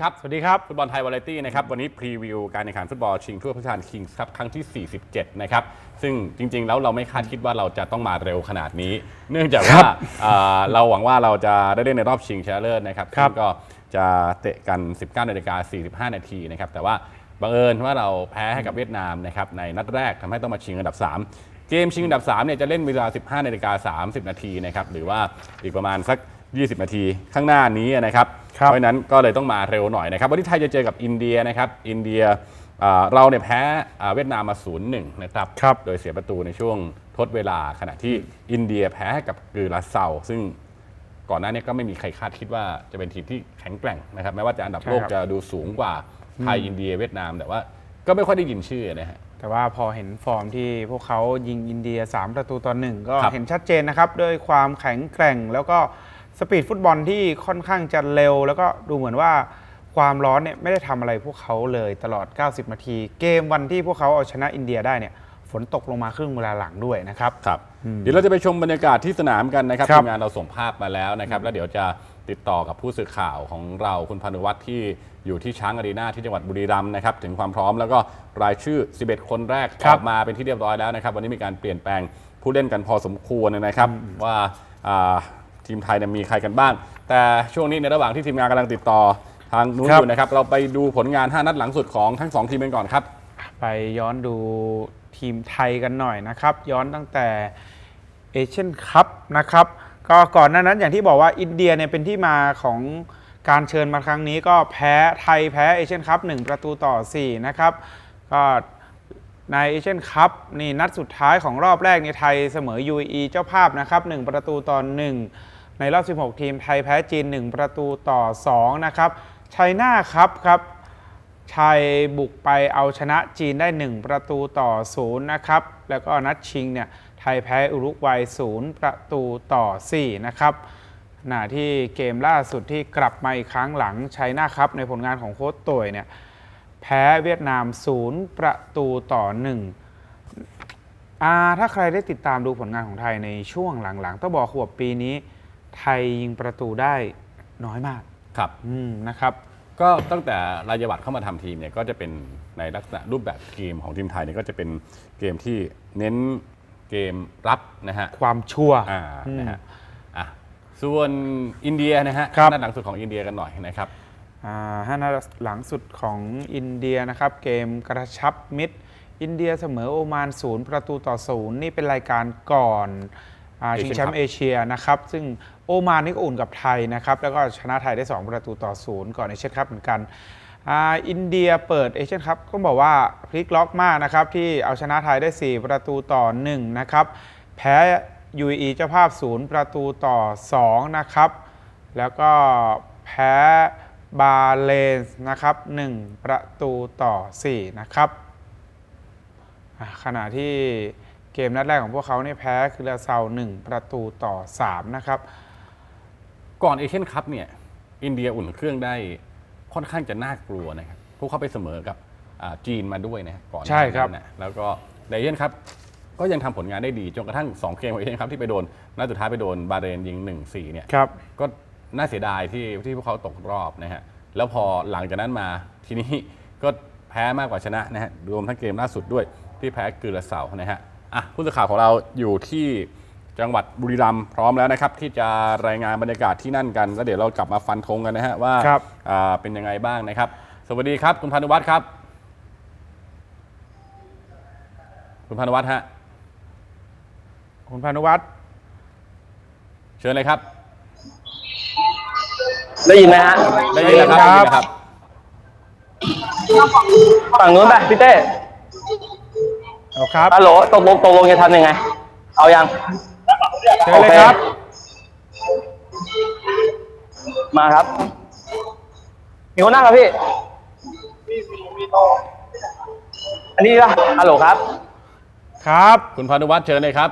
ดีครับ สวัสดีครับ ฟุตบอลไทยวาไรตี้นะครับ วันนี้พรีวิวการแข่งขันฟุตบอลชิงถ้วยพระราชทานคิงส์ครับครั้งที่ 47 นะครับ ซึ่งจริง ๆ แล้วเราไม่คาดคิดว่าเราจะต้องมาเร็วขนาดนี้ เนื่องจากครัว่าบอ่าเราหวังว่าเราจะได้เล่นในรอบชิงชนะเลิศนะครับครับ ซึ่งก็จะเตะกัน 19นาฬิกา45 นาทีนะครับ แต่ว่าบังเอิญว่าเราแพ้ให้กับเวียดนามนะครับในนัดแรกทำให้ต้องมาชิงอันดับ 3 เกมชิงอันดับ3เนี่ยจะเล่นเวลา 15นาฬิกา30 นาทีนะครับหรือว่าอีกประมาณสัก 20 นาทีข้างหน้านี้นะครับ ครับ เพราะฉะนั้นก็เลยต้องมาเร็วหน่อยนะครับ วันที่ไทยจะเจอกับอินเดียนะครับ อินเดียอ่าเราเนี่ยแพ้อ่าเวียดนามมา 0-1 นะครับ ครับ โดยเสียประตูในช่วงทดเวลาขณะที่อินเดียแพ้ให้กับกือราเซาซึ่งก่อนหน้านี้ก็ไม่มีใครคาดคิดว่าจะเป็นทีมที่แข็งแกร่งนะครับแม้ว่าจะอันดับโลกใช่ครับ จะดูสูงกว่าไทยอินเดียเวียดนาม แต่ว่าก็ไม่ค่อยได้ยินชื่อนะฮะ แต่ว่าพอเห็นฟอร์มที่พวกเขายิงอินเดีย 3 ประตูต่อหนึ่งก็ครับ เห็นชัดเจนนะครับ ด้วยความแข็งแกร่งแล้วก็ สปีดฟุตบอลที่ค่อนข้างจะเร็ว แล้วก็ดูเหมือนว่าความร้อนเนี่ยไม่ได้ทำอะไรพวกเขาเลยตลอด 90 นาที เกมวันที่พวกเขาเอาชนะอินเดียได้เนี่ยฝนตกลงมาครึ่งเวลาหลังด้วยนะครับครับเดี๋ยวเราจะไปชมบรรยากาศที่สนามกันนะครับครับทีมงานเราส่งภาพมาแล้วนะครับแล้วเดี๋ยวจะติดต่อกับผู้สื่อข่าวของเราคุณพานุวัฒน์ที่อยู่ที่ช้างอารีนาที่จังหวัดบุรีรัมย์นะครับถึงความพร้อมแล้วก็รายชื่อ 11 คนแรกครัอบอกมาเป็นที่เรียบร้อยแล้วนะครับ วันนี้มีการเปลี่ยนแปลงผู้เล่นกันพอสมควรนะครับว่าอ่า ทีมไทยเนี่ยมีใครกันบ้าง แต่ช่วงนี้ในระหว่างที่ทีมงานกำลังติดต่อทางนู้นครัอบยู่นะครับ เราไปดูผลงาน 5 นัดหลังสุดของทั้งสองทีมกันก่อนครับ ไปย้อนดูทีมไทยกันหน่อยนะครับ ย้อนตั้งแต่เอเชียนคัพนะครับ ก็ก่อนหน้านั้นอย่างที่บอกว่าอินเดียเนี่ยเป็นที่มาของการเชิญมาครั้งนี้ก็แพ้ไทยแพ้เอเชียนคัพ1ประตูต่อ 4 นะครับ ก็ ในเอเชียนคัพนี่นัดสุดท้ายของรอบแรกในไทยเสมอ UAE เจ้าภาพนะครับ1ประตูต่อ 1 ในรอบ 16 ทีมไทยแพ้จีน 1 ประตูต่อ 2 นะครับไชน่าครับครับไทยบุกไปเอาชนะจีนได้ 1 ประตูต่อ 0 นะครับ แล้วก็นัดชิงเนี่ยไทยแพ้อุรุกวัย 0 ประตูต่อ 4 นะครับขณะที่เกมล่าสุดที่กลับมาอีกครั้งหลังไชน่าครับในผลงานของโค้ชต่วยเนี่ย แพ้เวียดนาม 0 ประตูต่อ 1อ่าถ้าใครได้ติดตามดูผลงานของไทยในช่วงหลังๆ ต้องบอกขวบปีนี้ ไทยยิงประตูได้น้อยมากครับ อืมนะครับ ก็ตั้งแต่รายวัตเข้ามาทำทีมเนี่ยก็จะเป็นในลักษณะรูปแบบเกมของทีมไทยเนี่ยก็จะเป็นเกมที่เน้นเกมรับนะฮะ ความชัวร์ อ่าอืมนะฮะ อะ ส่วนอินเดียนะฮะครับ ด้านหลังสุดของอินเดียกันหน่อยนะครับอ่า ห้านัดหลังสุดของอินเดียนะครับ เกมกระชับมิตร อินเดียเสมอโอมานศูนย์ประตูต่อศูนย์นี่เป็นรายการก่อนอา Asian ชิงแชม Cup ป์เอเชียนะครับ ซึ่งโอมานนี่ก็อุ่นกับไทยนะครับ แล้วก็ชนะไทยได้ 2 ประตูต่อศูนย์ก่อนเอเชียนคัพเหมือนกันอาอินเดียเปิดเอเชียนคัพก็บอกว่าพลิกล็อกมากนะครับ ที่เอาชนะไทยได้ 4 ประตูต่อ 1 นะครับ แพ้ UAE เจ้าภาพ 0 ประตูต่อ 2 นะครับ แล้วก็แพ้ บาเลนส์นะครับ 1 ประตูต่อ 4 นะครับอะขณะที่เกมนัดแรกของพวกเขาเนี่ยแพ้คือลาเซา1 ประตูต่อ 3 นะครับ ก่อนเอเชียนคัพเนี่ย อินเดียอุ่นเครื่องได้ค่อนข้างจะน่ากลัวนะครับ พวกเขาไปเสมอกับอ่าจีนมาด้วยนะฮะก่อนหน้าใช่ครับนั้นนะแล้วก็ในเอเชียนคัพก็ยังทำผลงานได้ดี จนกระทั่ง 2 เกมของเอเชียนคัพที่ไปโดนนัดสุดท้ายไปโดนบาห์เรนยิง 1-4เนี่ยครับก็ น่าเสียดายที่ที่พวกเขาตกรอบนะฮะแล้วพอหลังจากนั้นมาทีนี้ก็แพ้มากกว่าชนะนะฮะรวมทั้งเกมล่าสุดด้วยที่แพ้กือระเสานะฮะอะผู้สื่อข่าวของเราอยู่ที่จังหวัดบุรีรัมย์พร้อมแล้วนะครับ ที่จะรายงานบรรยากาศที่นั่นกัน แล้วเดี๋ยวเรากลับมาฟันธงกันนะฮะว่าครับอ่าเป็นยังไงบ้างนะครับ สวัสดีครับ คุณพานุวัฒน์ครับ คุณพานุวัฒน์ฮะคุณพานุวัฒน์เชิญเลยครับ ได้ยินไหมฮะได้ยินแล้วครับได้ยินแล้วครับ ฝั่งนู้นไปพี่เต้เอาครับฮัลโหลตกลงตกลงจะทำยังไง เอายังเชิญเลยครับ มาครับ มีคนนั่งครับพี่ อันนี้ป่ะฮัลโหลครับ ครับ คุณพานุวัฒน์เชิญเลยครับ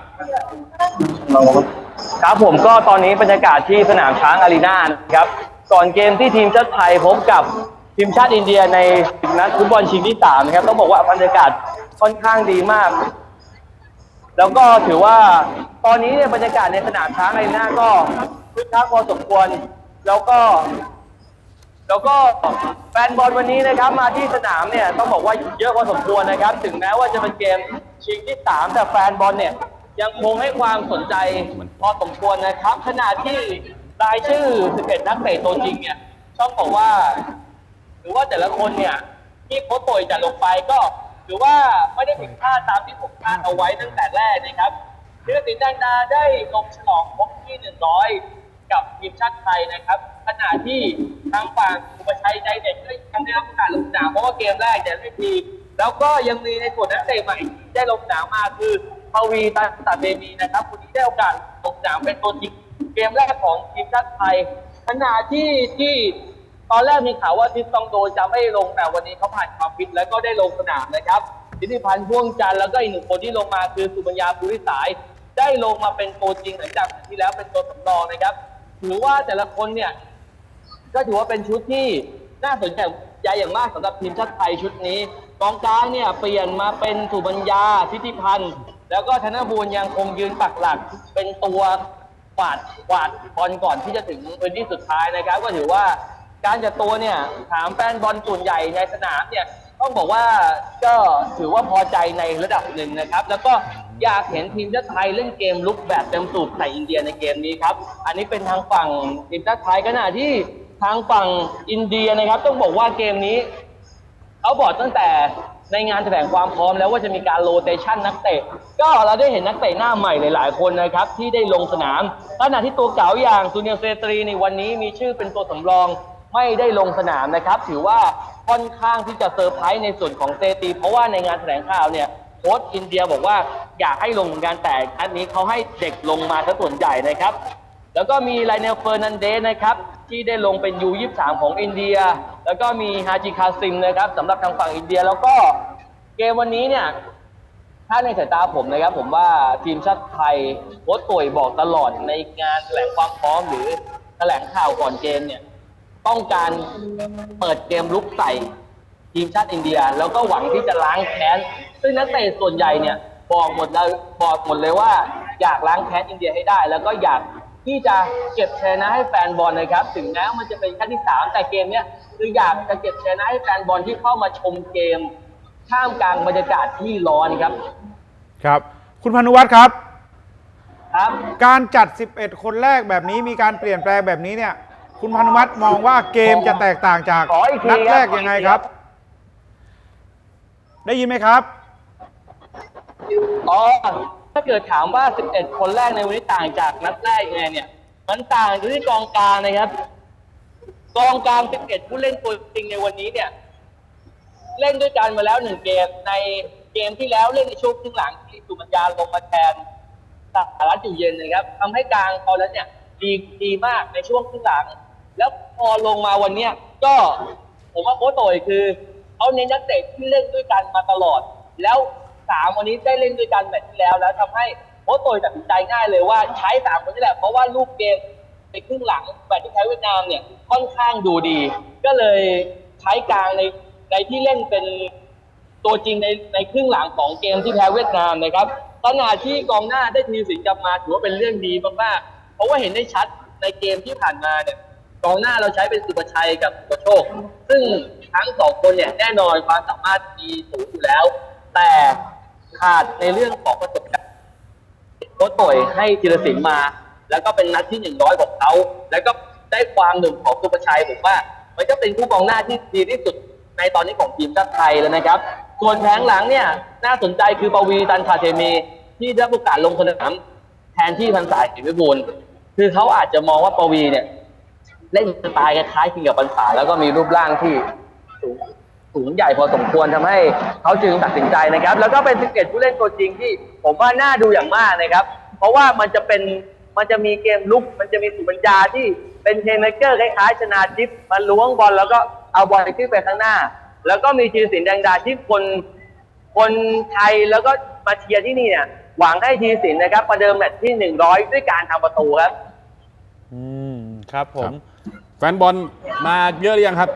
ครับผมก็ตอนนี้บรรยากาศที่สนามช้างอารีนานะครับ ก่อนเกมที่ทีมชาติไทยพบกับทีมชาติอินเดียในนัดฟุตบอลชิงที่สามนะครับต้องบอกว่าบรรยากาศค่อนข้างดีมาก แล้วก็ถือว่าตอนนี้เนี่ยบรรยากาศในสนามช้างอารีนาก็คึกคักพอสมควร แล้วก็ แล้วก็แฟนบอลวันนี้นะครับมาที่สนามเนี่ยต้องบอกว่าเยอะพอสมควรนะครับ ถึงแม้ว่าจะเป็นเกมชิงที่ 3 แต่แฟนบอลเนี่ยยังคงให้ความสนใจพอสมควรนะครับขณะที่ รายชื่อ 11 นักเตะตัวจริงเนี่ยต้องบอกว่า หรือว่าแต่ละคนเนี่ย ที่โค้ชโตยจะลงไปก็ถือว่าไม่ได้ผิดพลาดตามที่ผมคาดเอาไว้ตั้งแต่แรกนะครับธีรศิลป์แดงดาได้ลงฉลองครบที่ 100 กับทีมชาติไทยนะครับ ขณะที่ทางฝั่งอุปชัยใจเด็กก็ยังได้รับโอกาสลงสนามเพราะว่าเกมแรกเนี่ยไม่ดีแล้วก็ยังมีในส่วนนักเตะใหม่ที่ได้ลงสนามมาคือปวีตันตาเบมีนะครับคนนี้ได้โอกาสลงสนามเป็นตัวจริง กมแรกของทีมชาติไทยขณะที่ที่ตอนแรกมีข่าวว่าทิสตองโดจะไม่ลงแต่วันนี้เขาผ่านความฟิตแล้วก็ได้ลงสนามนะครับธิติพันธ์พ่วงจันทร์แล้วก็อีกหนึ่งคนที่ลงมาคือสุบัญญาภูริสาย ได้ลงมาเป็นตัวจริงหลังจากที่แล้วเป็นตัวสำรองนะครับถือว่าแต่ละคนเนี่ยก็ถือว่าเป็นชุดที่น่าสนใจใจอย่างมากสำหรับทีมชาติไทยชุดนี้กองกลางเนี่ยเปลี่ยนมาเป็นสุบัญญาทิติพันธ์แล้วก็ธนบูรยังคงยืนปักหลักเป็นตัว กวาดกวาดบอลก่อนที่จะถึงพื้นที่สุดท้ายนะครับ ก็ถือว่าการจัดตัวเนี่ยถามแฟนบอลส่วนใหญ่ในสนามเนี่ยต้องบอกว่าก็ถือว่าพอใจในระดับหนึ่งนะครับ แล้วก็อยากเห็นทีมชาติไทยเล่นเกมลุกแบบเต็มสูบใส่อินเดียในเกมนี้ครับ อันนี้เป็นทางฝั่งทีมชาติไทยขณะที่ทางฝั่งอินเดียนะครับ ต้องบอกว่าเกมนี้เขาบอกตั้งแต่ ในงานแถลงความพร้อมแล้วว่าจะมีการโรเตชันนักเตะ ก็เราได้เห็นนักเตะหน้าใหม่หลายๆคนนะครับ ที่ได้ลงสนามขณะที่ตัวเก่าอย่างซูเนียเซตรีในวันนี้มีชื่อเป็นตัวสำรองไม่ได้ลงสนามนะครับ ถือว่าค่อนข้างที่จะเซอร์ไพรส์ในส่วนของเซตี เพราะว่าในงานแถลงข่าวเนี่ยโค้ชอินเดียบอกว่าอยากให้ลงเหมือนกันแต่อันนี้เขาให้เด็กลงมาซะส่วนใหญ่นะครับ แล้วก็มีไลเนลเฟอร์นันเดสนะครับที่ได้ลงเป็น U23 ของอินเดีย แล้วก็มีฮาจิคาซิมนะครับสำหรับทางฝั่งอินเดีย แล้วก็เกมวันนี้เนี่ยถ้าในสายตาผมนะครับ ผมว่าทีมชาติไทยโค้ชต่วยบอกตลอดในงานแถลงความพร้อมหรือแถลงข่าวก่อนเกมเนี่ย ต้องการเปิดเกมลุกใส่ทีมชาติอินเดีย แล้วก็หวังที่จะล้างแค้น ซึ่งนักเตะส่วนใหญ่เนี่ย บอกหมดเลยบอกหมดเลยว่า อยากล้างแค้นอินเดียให้ได้ แล้วก็อยาก ที่จะเก็บชัยชนะให้แฟนบอลนะครับ ถึงแม้ว่ามันจะเป็นแค่ที่สามแต่เกมเนี้ยคืออยากจะเก็บชัยชนะให้แฟนบอลที่เข้ามาชมเกมท่ามกลางบรรยากาศที่ร้อนครับ ครับ คุณพานุวัฒน์ครับ ครับการจัด 11 คนแรกแบบนี้มีการเปลี่ยนแปลงแบบนี้เนี่ย คุณพานุวัฒน์มองว่าเกมจะแตกต่างจากขออีกทีนัดแรกครับยังไงครับ ได้ยินไหมครับ อ๋อ ถ้าเกิดถามว่า 11 คนแรกในวันนี้ต่างจากนัดแรกยังไงเนี่ย มันต่างอยู่ที่กองกลางนะครับกองกลาง 11 ผู้เล่นตัวจริงในวันนี้เนี่ย เล่นด้วยกันมาแล้วหนึ่งเกม ในเกมที่แล้วเล่นในช่วงครึ่งหลังที่สุมัญญาลงมาแทนสหรัฐอยู่เย็นนะครับทำให้กลางตอนนั้นเนี่ยดีดีมากในช่วงครึ่งหลัง แล้วพอลงมาวันเนี้ยก็ผมว่าโค้ชโตยคือเขาเน้นนักเตะที่เล่นด้วยกันมาตลอด แล้ว สามวันนี้ได้เล่นด้วยกันแบบที่แล้ว แล้วทำให้โค้ชโตยตัดสินใจง่ายเลยว่าใช้สามคนนี้แหละเพราะว่าลูกเกมในครึ่งหลังแบบที่ใช้เวียดนามเนี่ยค่อนข้างดูดี ก็เลยใช้กลางในในที่เล่นเป็นตัวจริงในในครึ่งหลังของเกมที่แพ้เวียดนามนะครับขณะที่กองหน้าได้ทีสิงกลับมาถือว่าเป็นเรื่องดีมากๆเพราะว่าเห็นได้ชัดในเกมที่ผ่านมาเนี่ยกองหน้าเราใช้เป็นสุประชัยกับสุประโชค ซึ่งทั้งสองคนเนี่ยแน่นอนความสามารถดีสูงอยู่แล้ว แต่ ขาดในเรื่องของประสบการณ์โค้ชต่อยให้ธีรศิลป์มา แล้วก็เป็นนัดที่หนึ่งร้อยของเขาแล้วก็ได้ความหนึ่งของสุประชัยผมว่า มันก็เป็นคู่กองหน้าที่ดีที่สุดในตอนนี้ของทีมชาติไทยแล้วนะครับ ส่วนแผงหลังเนี่ยน่าสนใจคือปวีตันคาเทมีที่ได้รับโอกาสลงสนามแทนที่พันสายสิวิบูลคือเขาอาจจะมองว่าปวีเนี่ยเล่นสไตล์คล้ายๆคิงกับปันสาแล้วก็มีรูปร่างที่สูง สูงใหญ่พอสมควรทำให้เขาจึงตัดสินใจนะครับ แล้วก็เป็น 11 ผู้เล่นตัวจริงที่ผมว่าน่าดูอย่างมากนะครับ เพราะว่ามันจะเป็นมันจะมีเกมลุก มันจะมีสุบัญญาที่เป็นเทนเมเกอร์คล้ายๆชนาทิพย์มาล้วงบอลแล้วก็เอาบอลขึ้นไปข้างหน้า แล้วก็มีทีรศิลป์แดงดาที่คนคนไทยแล้วก็มาเชียร์ที่นี่เนี่ยหวังให้ทีรศิลป์นะครับประเดิมแมตช์ที่ 100 ด้วยการทำประตูครับ อืม ครับผม แฟนบอลมาเยอะหรือยังครับ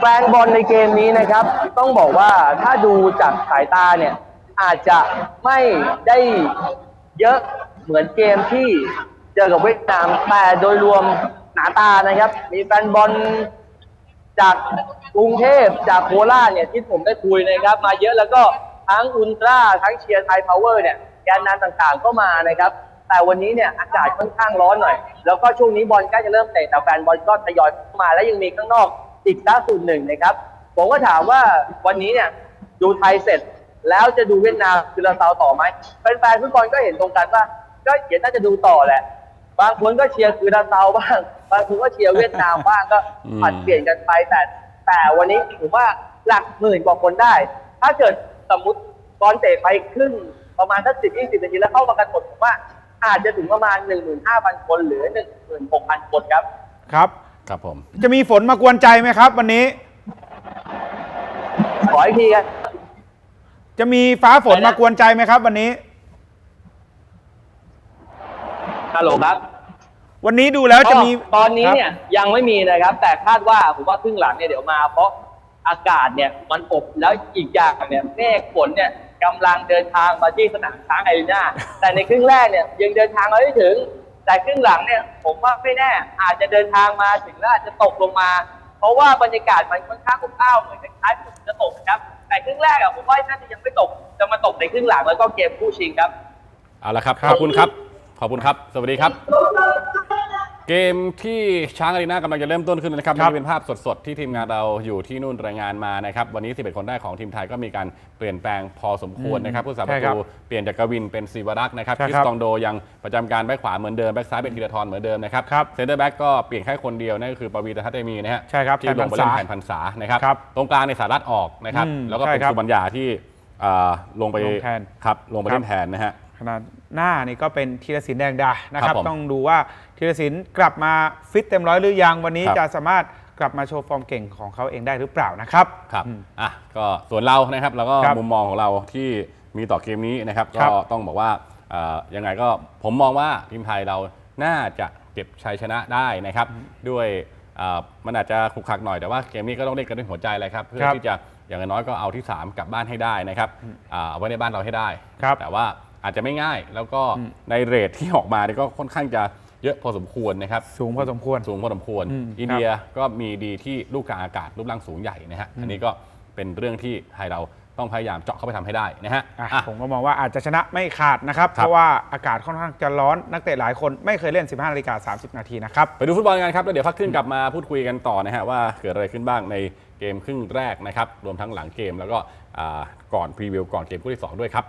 แฟนบอลในเกมนี้นะครับ ต้องบอกว่าถ้าดูจากสายตาเนี่ย อาจจะไม่ได้เยอะเหมือนเกมที่เจอกับเวียดนามแต่โดยรวมหนาตานะครับ มีแฟนบอลจากกรุงเทพจากโคราชเนี่ยที่ผมได้คุยนะครับ มาเยอะแล้วก็ทั้งอุลตร้าทั้งเชียร์ไทยพาวเวอร์เนี่ยแกนนำต่างๆก็มานะครับ แต่วันนี้เนี่ยอากาศค่อนข้างร้อนหน่อย แล้วก็ช่วงนี้บอลใกล้จะเริ่มเตะแต่แฟนบอลก็ทยอยเข้ามาและยังมีข้างนอก อีกล่าสุดหนึ่งนะครับ ผมก็ถามว่าวันนี้เนี่ยดูไทยเสร็จแล้วจะดูเวียดนามคือเราเซาต่อไหมแฟนๆฟุตบอลก็เห็นตรงกันว่า ก็เดี๋ยวน่าจะดูต่อแหละ บางคนก็เชียร์คือเราเซาบ้าง บางคนก็เชียร์เวียดนามบ้างก็อืมผัดเปลี่ยนกันไปแต่ แต่วันนี้ผมว่าหลักหมื่นกว่าคนได้ ถ้าเกิดสมมติบอลเตะไปครึ่งประมาณสักสิบยี่สิบนาทีแล้วเข้ามากันหมดผมว่าอาจจะถึงประมาณหนึ่งหมื่นห้าพันคนหรือหนึ่งหมื่นหกพันคนครับ ครับ ครับผม จะมีฝนมากวนใจไหมครับ วันนี้ ขออีกทีครับจะมีฟ้าฝนอะไรนะมากวนใจไหมครับ วันนี้ ฮัลโหลครับวันนี้ดูแล้วจะมีก็ตอนนี้เนี่ยยังไม่มีนะครับ แต่คาดว่าผมว่าครึ่งหลังเนี่ยเดี๋ยวมา เพราะอากาศเนี่ยมันอบแล้วอีกอย่างเนี่ยเมฆฝนเนี่ยกำลังเดินทางมาที่สนามช้างไอารีนาแต่ในครึ่งแรกเนี่ยยังเดินทางมาไม่ถึง แต่ครึ่งหลังเนี่ยผมว่าไม่แน่ อาจจะเดินทางมาถึงแล้วอาจจะตกลงมา เพราะว่าบรรยากาศมันค่อนข้างอบอ้าวเหมือนคล้ายๆฝนจะตกนะครับ แต่ครึ่งแรกอะผมว่าน่าจะยังไม่ตกจะมาตกในครึ่งหลังแล้วก็เกมคู่ชิงครับ เอาละครับ ขอบคุณครับ ขอบคุณครับ สวัสดีครับ เกมที่ช้างอารีนากำลังจะเริ่มต้นขึ้นนะครับครับนี่เป็นภาพสดๆ ที่ทีมงานเราอยู่ที่นู่นรายงานมานะครับ วันนี้11คนแรกของทีมไทยก็มีการเปลี่ยนแปลงพอสมควรนะครับ ผู้สาประใช่ครัตูบเปลี่ยนจากกวินเป็นศิวรักษ์นะครับใช่คริครัสบตองโดยังประจำการแบ็คขวาเหมือนเดิม แบ็คซ้ายเป็นธีรทรเหมือนเดิมนะครับครับเซนเตอร์แบ็กก็เปลี่ยนแค่คนเดียว นั่นก็คือปวีตทัตเตมีนะฮะใช่ครับที่ลงไปเล่นแทแทนนพัพันนษาษานะครับครับตรงกลางในสารัตออกนะครับอืมแล้วก็ใช่เป็นครับสุบัญญาที่อ่าลงไปลงแทนครับลงไปครับเล่นแทนนะฮะ ขนาดหน้านี่ก็เป็นธีรศิลป์แดงดานะคครัรับบผมต้องดูว่าธีรศิลป์กลับมาฟิตเต็มร้อยหรือยังวันนี้ครับ จะสามารถกลับมาโชว์ฟอร์มเก่งของเขาเองได้หรือเปล่านะครับ ครับอืมอะ ก็ส่วนเรานะครับ แล้วก็ครับมุมมองของเราที่มีต่อเกมนี้นะครับ ครัก็บต้องบอกว่าเอ่อยังไงก็ผมมองว่าทีมไทยเราน่าจะเก็บชัยชนะได้นะครับ ด้วยเอ่อมันอาจจะขลุกขลักหน่อย แต่ว่าเกมนี้ก็ต้องเล่นกันด้วยหัวใจเลยครับ เพื่อครับที่จะอย่างน้อยก็เอาที่ 3 กลับบ้านให้ได้นะครับอ่าเอาไว้ในบ้านเราให้ได้ ครับ แต่ว่า อาจจะไม่ง่าย แล้วก็อืมในเรทที่ออกมาเนี่ยก็ค่อนข้างจะเยอะพอสมควรนะครับ สูงพอสมควร สูงพอสมควรอืมอินเดียก็มีดีที่ลูกกลางอากาศรูปร่างสูงใหญ่นะฮะ อันนี้ก็เป็นเรื่องที่ไทยเราต้องพยายามเจาะเข้าไปทำให้ได้นะฮะอะอะผมก็มองว่าอาจจะชนะไม่ขาดนะครับครับ เพราะว่าอากาศค่อนข้างจะร้อนนักเตะหลายคนไม่เคยเล่น 15นาฬิกา30 นาทีนะครับ ไปดูฟุตบอลกันครับ แล้วเดี๋ยวพักครึ่งกลับมาพูดคุยกันต่อนะฮะว่าเกิดอะไรขึ้นบ้างในเกมครึ่งแรกนะครับ รวมทั้งหลังเกมแล้วก็อ่าก่อนพรีวิวก่อนเกมคู่ที่สองด้วยครับ